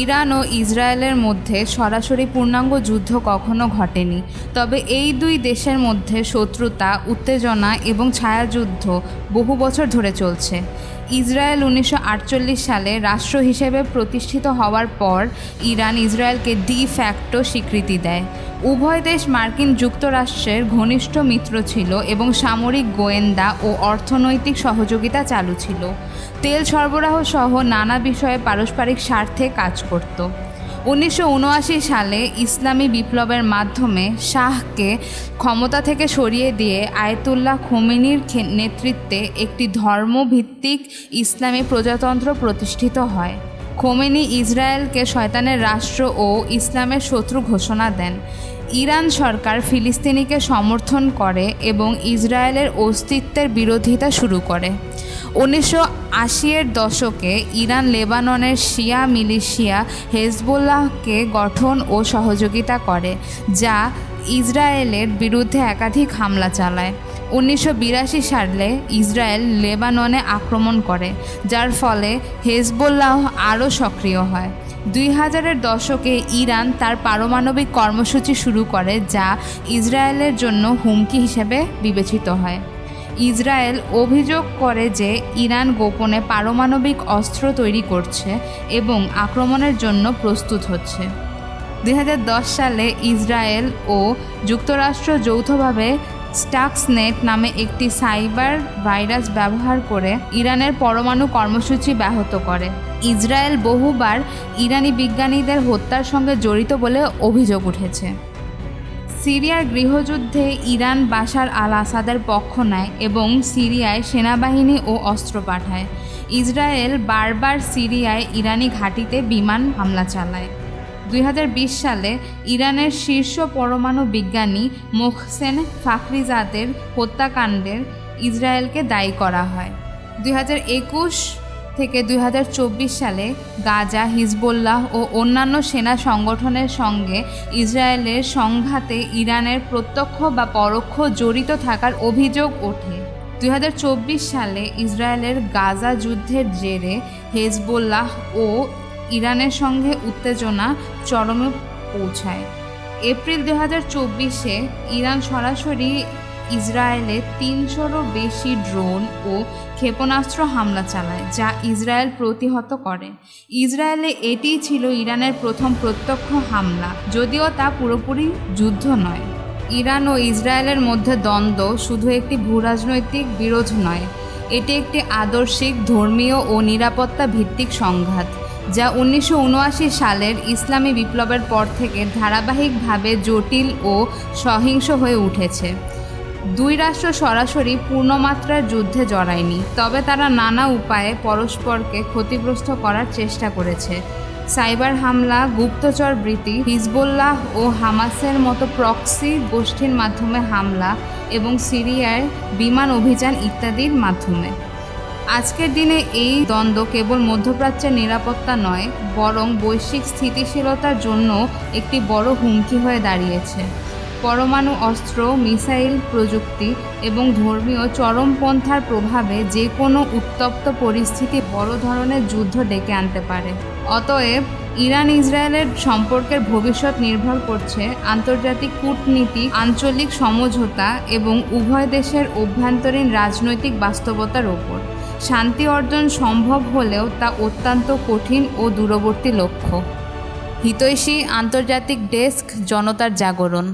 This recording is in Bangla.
ইরান ও ইসরায়েলের মধ্যে সরাসরি পূর্ণাঙ্গ যুদ্ধ কখনো ঘটেনি। তবে এই দুই দেশের মধ্যে শত্রুতা, উত্তেজনা এবং ছায়াযুদ্ধ বহু বছর ধরে চলছে। ইসরায়েল উনিশশো আটচল্লিশ সালে রাষ্ট্র হিসেবে প্রতিষ্ঠিত হওয়ার পর ইরান ইসরায়েলকে ডি ফ্যাক্টো স্বীকৃতি দেয়। উভয় দেশ মার্কিন যুক্তরাষ্ট্রের ঘনিষ্ঠ মিত্র ছিল এবং সামরিক গোয়েন্দা ও অর্থনৈতিক সহযোগিতা চালু ছিল। তেল সরবরাহ সহ নানা বিষয়ে পারস্পরিক স্বার্থে কাজ করত। উনিশশো উনআশি সালে ইসলামী বিপ্লবের মাধ্যমে শাহকে ক্ষমতা থেকে সরিয়ে দিয়ে আয়তুল্লাহ খোমেনির নেতৃত্বে একটি ধর্মভিত্তিক ইসলামী প্রজাতন্ত্র প্রতিষ্ঠিত হয়। খোমেনি ইসরায়েলকে শয়তানের রাষ্ট্র ও ইসলামের শত্রু ঘোষণা দেন। ইরান সরকার ফিলিস্তিনিকে সমর্থন করে এবং ইসরায়েলের অস্তিত্বের বিরোধিতা শুরু করে। উনিশশো আশির দশকে ইরান, লেবাননের শিয়া মিলিশিয়া হেজবোল্লাহকে গঠন ও সহযোগিতা করে, যা ইসরায়েলের বিরুদ্ধে একাধিক হামলা চালায়। উনিশশো বিরাশি সালে ইসরায়েল লেবাননে আক্রমণ করে, যার ফলে হেজবোল্লাহ আরও সক্রিয় হয়। দুই হাজারের দশকে ইরান তার পারমাণবিক কর্মসূচি শুরু করে, যা ইসরায়েলের জন্য হুমকি হিসেবে বিবেচিত হয়। ইসরায়েল অভিযোগ করে যে ইরান গোপনে পারমাণবিক অস্ত্র তৈরি করছে এবং আক্রমণের জন্য প্রস্তুত হচ্ছে। দু হাজার দশ সালে ইসরায়েল ও যুক্তরাষ্ট্র যৌথভাবে স্টাক্সনেট নামে একটি সাইবার ভাইরাস ব্যবহার করে ইরানের পরমাণু কর্মসূচি ব্যাহত করে। ইসরায়েল বহুবার ইরানি বিজ্ঞানীদের হত্যার সঙ্গে জড়িত বলে অভিযোগ উঠেছে। সিরিয়ার গৃহযুদ্ধে ইরান বাশার আল আসাদের পক্ষ নেয় এবং সিরিয়ায় সেনাবাহিনী ও অস্ত্র পাঠায়। ইসরায়েল বারবার সিরিয়ায় ইরানি ঘাঁটিতে বিমান হামলা চালায়। দুই হাজার বিশ সালে ইরানের শীর্ষ পরমাণু বিজ্ঞানী মোহসেন ফাখরিজাদের হত্যাকাণ্ডের ইসরায়েলকে দায়ী করা হয়। দুই হাজার একুশ থেকে দুই হাজার চব্বিশ সালে গাজা, হিজবোল্লাহ ও অন্যান্য সেনা সংগঠনের সঙ্গে ইসরায়েলের সংঘাতে ইরানের প্রত্যক্ষ বা পরোক্ষ জড়িত থাকার অভিযোগ ওঠে। দু হাজার চব্বিশ সালে ইসরায়েলের গাজা যুদ্ধের জেরে হেজবোল্লাহ ও ইরানের সঙ্গে উত্তেজনা চরমে পৌঁছায়। এপ্রিল দু হাজার চব্বিশে ইরান সরাসরি ইসরায়েলে তিনশোরও বেশি ড্রোন ও ক্ষেপণাস্ত্র হামলা চালায়, যা ইসরায়েল প্রতিহত করে। ইসরায়েলে এটিই ছিল ইরানের প্রথম প্রত্যক্ষ হামলা, যদিও তা পুরোপুরি যুদ্ধ নয়। ইরান ও ইসরায়েলের মধ্যে দ্বন্দ্ব শুধু একটি ভূরাজনৈতিক বিরোধ নয়, এটি একটি আদর্শিক, ধর্মীয় ও নিরাপত্তা ভিত্তিক সংঘাত, যা উনিশশো উনআশি সালের ইসলামী বিপ্লবের পর থেকে ধারাবাহিকভাবে জটিল ও সহিংস হয়ে উঠেছে। দুই রাষ্ট্র সরাসরি পূর্ণমাত্রার যুদ্ধে জড়ায়নি, তবে তারা নানা উপায়ে পরস্পরকে ক্ষতিগ্রস্ত করার চেষ্টা করেছে। সাইবার হামলা, গুপ্তচর বৃত্তি, হিজবোল্লাহ ও হামাসের মতো প্রক্সি গোষ্ঠীর মাধ্যমে হামলা এবং সিরিয়ায় বিমান অভিযান ইত্যাদির মাধ্যমে। আজকের দিনে এই দ্বন্দ্ব কেবল মধ্যপ্রাচ্যের নিরাপত্তা নয়, বরং বৈশ্বিক স্থিতিশীলতার জন্য একটি বড় হুমকি হয়ে দাঁড়িয়েছে। পরমাণু অস্ত্র, মিসাইল প্রযুক্তি এবং ধর্মীয় চরমপন্থার প্রভাবে যে কোনো উত্তপ্ত পরিস্থিতি বড় ধরনের যুদ্ধ ডেকে আনতে পারে। অতএব, ইরান ইসরায়েলের সম্পর্কের ভবিষ্যৎ নির্ভর করছে আন্তর্জাতিক কূটনীতি আঞ্চলিক সমঝোতা এবং উভয় দেশের অভ্যন্তরীণ রাজনৈতিক বাস্তবতার ওপর। শান্তি অর্জন সম্ভব হলেও তা অত্যন্ত কঠিন ও দূরবর্তী লক্ষ্য। হিতৈষী আন্তর্জাতিক ডেস্ক, জনতার জাগরণ।